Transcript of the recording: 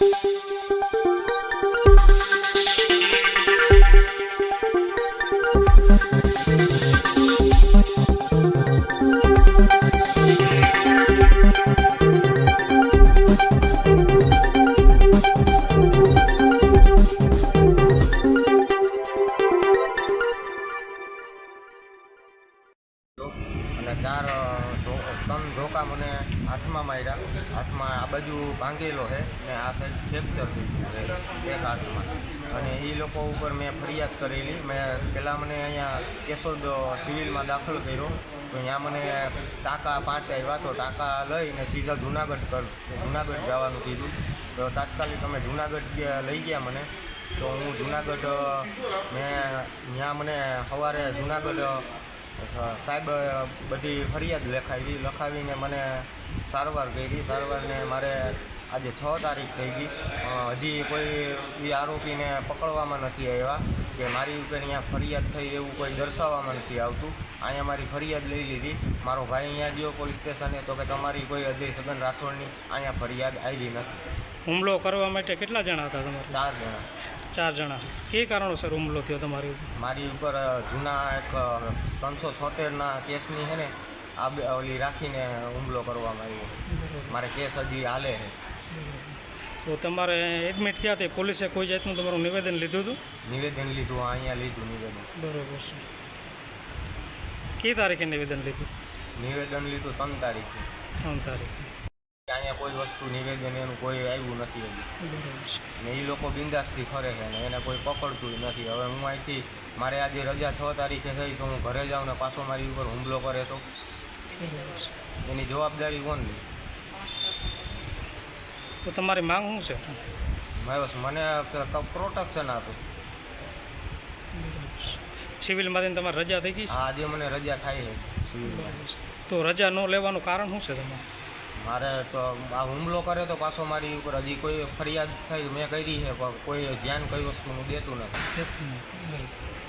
thank you ચાર ત્રણ ધોકા મને હાથમાં માર્યા. હાથમાં આ બાજુ ભાંગેલો છે ને આ સાઈડ ફ્રેક્ચર થઈ ગયું છે, એક હાથમાં. અને એ લોકો ઉપર મેં ફરિયાદ કરેલી. મેં પહેલાં મને અહીંયા કેશોદ સિવિલમાં દાખલ કર્યો. તો અહીંયા મને ટાંકા પાંચ આવ્યા. તો ટાંકા લઈને સીધા જુનાગઢ કર, જુનાગઢ જવાનું કીધું. તો તાત્કાલિક અમે જુનાગઢ લઈ ગયા મને. તો હું જુનાગઢ મેં ત્યાં મને સવારે જુનાગઢ સાહેબ બધી ફરિયાદ લખાવી લખાવીને મને સારવાર કરી. સારવારને મારે આજે છ તારીખ થઈ ગઈ. હજી કોઈ એ આરોપીને પકડવામાં નથી આવ્યા કે મારી ઉપર અહીંયા ફરિયાદ થઈ એવું કોઈ દર્શાવવામાં નથી આવતું. અહીંયા મારી ફરિયાદ લઈ લીધી. મારો ભાઈ અહીંયા ગયો પોલીસ સ્ટેશને તો કે તમારી કોઈ અજય સગન રાઠોડની અહીંયા ફરિયાદ આવી નથી. હુમલો કરવા માટે કેટલા જણા હતા તમારે? ચાર જણા. ચાર જણા. કે કારણોસર હુમલો થયો તમારી મારી ઉપર જૂના એક ત્રણસો છોતેરના કેસની છે ને આ ઓલી રાખીને હુમલો કરવામાં આવ્યો. મારે કેસ હજી હાલે છે તો તમારે એડમિટ થયા તે પોલીસે કોઈ જાતનું તમારું નિવેદન લીધું હતું? નિવેદન લીધું અહીંયા લીધું નિવેદન. બરોબર છે. કઈ તારીખે નિવેદન લીધું? નિવેદન લીધું ત્રણ તારીખે. ત્રણ તારીખે. અહીંયા કોઈ વસ્તુ નિવેદન એનું કોઈ આવ્યું નથી હજી ને એ લોકો બિંદાસથી ફરે છે ને એને કોઈ પકડતું નથી. હવે હું અહીંથી મારે આજે રજા છ તારીખે થઈ તો હું ઘરે જાઉં ને પાછો મારી ઉપર હુમલો કરે તો? એની જવાબદારી કોણ લે તો તમારી માંગ શું છે? બસ મને પ્રોટેક્શન આપે. સિવિલમાંથી તમારે રજા થઈ ગઈ આજે મને રજા થાય છે સિવિલમાં. છે. તો રજા ન લેવાનું કારણ શું છે તમારે? મારે તો આ હુમલો કર્યો તો પાછો મારી ઉપર હજી કોઈ ફરિયાદ થઈ, મેં કરી છે, પણ કોઈ ધ્યાન કઈ વસ્તુનું દેતું નથી.